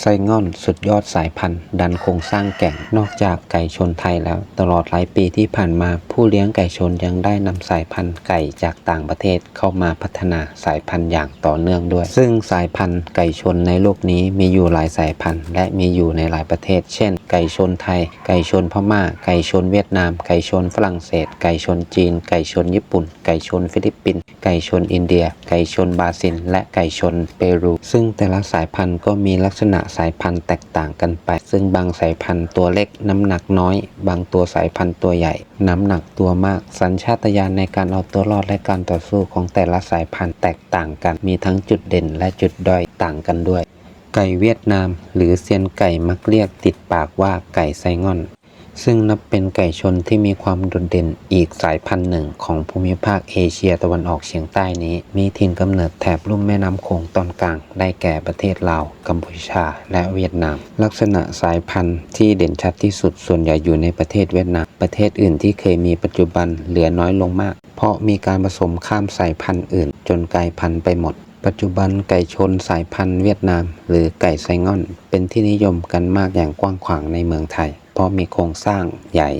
ไซง่อนสุดยอดสายพันธุ์ ดันโครงสร้างแก่ง นอกจากไก่ชนไทยแล้ว ตลอดหลายปีที่ผ่านมา ผู้เลี้ยงไก่ชนยังได้นำสายพันธุ์ไก่จากต่างประเทศเข้ามาพัฒนาสายพันธุ์อย่างต่อเนื่องด้วย ซึ่งสายพันธุ์ไก่ชนในโลกนี้มีอยู่หลายสายพันธุ์ และมีอยู่ในหลายประเทศ เช่น ไก่ชนไทย ไก่ชนพม่า ไก่ชนเวียดนาม ไก่ชนฝรั่งเศส ไก่ชนจีน ไก่ชนญี่ปุ่น ไก่ชนฟิลิปปินส์ ไก่ชนอินเดีย ไก่ชนบราซิล และไก่ชนเปรู ซึ่งแต่ละสายพันธุ์ก็มีลักษณะสายพันธุ์แตกต่างกันไป ซึ่งบางสายพันธุ์ตัวเล็กน้ำหนักน้อย บางตัวสายพันธุ์ตัวใหญ่ น้ำหนักตัวมาก สัญชาตญาณในการเอาตัวรอดและการต่อสู้ของแต่ละสายพันธุ์แตกต่างกัน มีทั้งจุดเด่นและจุดด้อยต่างกันด้วย ไก่เวียดนาม หรือเซียนไก่มักเรียกติดปากว่าไก่ไซง่อน ซึ่งนับเป็นไก่ชนที่มีความโดดเด่นอีกสายพันธุ์หนึ่งของภูมิภาคเอเชียตะวันออกเฉียงใต้นี้ มีถิ่นกำเนิดแถบลุ่มแม่น้ำโขงตอนกลาง ได้แก่ประเทศลาว กัมพูชา และเวียดนาม ลักษณะสายพันธุ์ที่เด่นชัดที่สุดส่วนใหญ่อยู่ในประเทศเวียดนาม ประเทศอื่นที่เคยมีปัจจุบันเหลือน้อยลงมาก เพราะมีการผสมข้ามสายพันธุ์อื่น จนกลายพันธุ์ไปหมดปัจจุบันไก่ชนสายพันธุ์เวียดนาม หรือไก่ไซง่อน เป็นที่นิยมกันมากอย่างกว้างขวางในเมืองไทย เพราะมีโครงสร้างใหญ่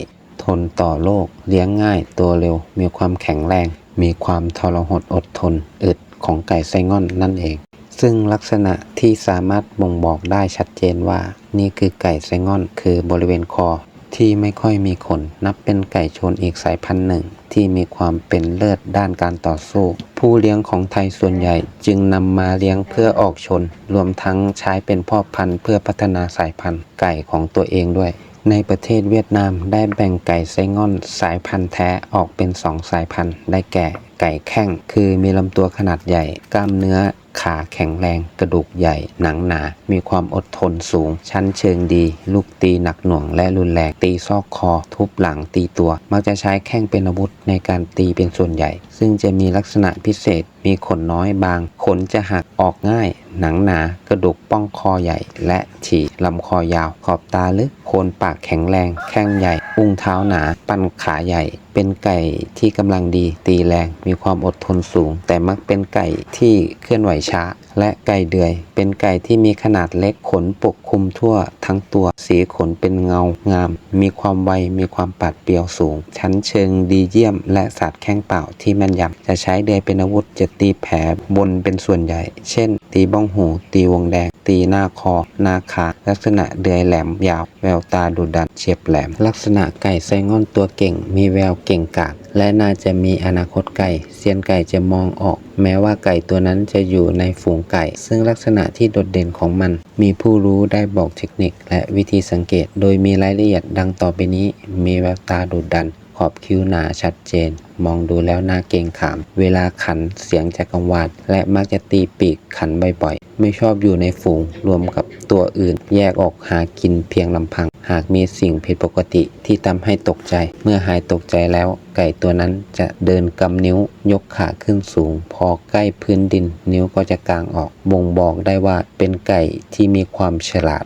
ทนต่อโรคเลี้ยงง่ายตัวเร็ว มีความแข็งแรง มีความทรหดอดทน อึดของไก่ไซง่อนนั่นเอง ซึ่งลักษณะที่สามารถบ่งบอกได้ชัดเจนว่า นี่คือไก่ไซง่อน คือบริเวณคอที่ไม่ค่อยมีขนนับเป็นไก่ชนอีกสายพันธุ์หนึ่ง ที่มีความเป็นเลิศด้านการต่อสู้ ผู้เลี้ยงของไทยส่วนใหญ่จึงนำมาเลี้ยงเพื่อออกชน รวมทั้งใช้เป็นพ่อพันธุ์เพื่อพัฒนาสายพันธุ์ไก่ของตัวเองด้วย ในประเทศเวียดนามได้แบ่งไก่ไซง่อนสายพันธุ์แท้ออกเป็นสองสายพันธุ์ ได้แก่ไก่แข้ง คือมีลำตัวขนาดใหญ่ กล้ามเนื้อ ขาแข็งแรง กระดูกใหญ่ หนังหนา มีความอดทนสูง ชั้นเชิงดี ลูกตีหนักหน่วงและรุนแรง ตีซอกคอ ทุบหลัง ตีตัว มักจะใช้แข้งเป็นอาวุธในการตีเป็นส่วนใหญ่ ซึ่งจะมีลักษณะพิเศษ มีขนน้อยบาง ขนจะหักออกง่าย หนังหนา กระดูกป้องคอใหญ่ และฉีกลำคอยาว ขอบตาลึก โคนปากแข็งแรง แข้งใหญ่ อุ้งเท้าหนา ปันขาใหญ่ เป็นไก่ที่กำลังดีตีแรง มีความอดทนสูง แต่มักเป็นไก่ที่เคลื่อนไหวช้า และไก่เดือย เป็นไก่ที่มีขนาดเล็กขนปกคลุมทั่วทั้งตัวสีขนเป็นเงางาม มีความไวมีความปัดเปรียวสูง ชั้นเชิงดีเยี่ยม และสัตว์แข้งเปล่าที่แม่นยำจะใช้เดือยเป็นอาวุธจะตีแผลบนเป็นส่วนใหญ่ เช่น ตีบ้องหู ตีวงแดง ตีหน้าคอ หน้าขาลักษณะเดือยแหลมยาว แววตาดุดันเฉียบแหลม ลักษณะไก่ไซง่อนตัวเก่ง มีแววเก่งกาจและน่าจะมีอนาคตไก่เซียนไก่จะมองออก แม้ว่าไก่ตัวนั้นจะอยู่ในฝูงไก่ ซึ่งลักษณะที่โดดเด่นของมัน มีผู้รู้ได้บอกเทคนิคและวิธีสังเกต โดยมีรายละเอียดดังต่อไปนี้ มีแววตาดุดัน ขอบคิ้วหนาชัดเจน มองดูแล้วน่าเกรงขาม เวลาขันเสียงจะกังวานและมักจะตีปีกขันบ่อยๆ ไม่ชอบอยู่ในฝูงรวมกับตัวอื่น แยกออกหากินเพียงลำพัง หากมีสิ่งผิดปกติที่ทำให้ตกใจ เมื่อหายตกใจแล้ว ไก่ตัวนั้นจะเดินกำนิ้วยกขาขึ้นสูง พอใกล้พื้นดิน นิ้วก็จะกางออกบ่งบอกได้ว่าเป็นไก่ที่มีความฉลาด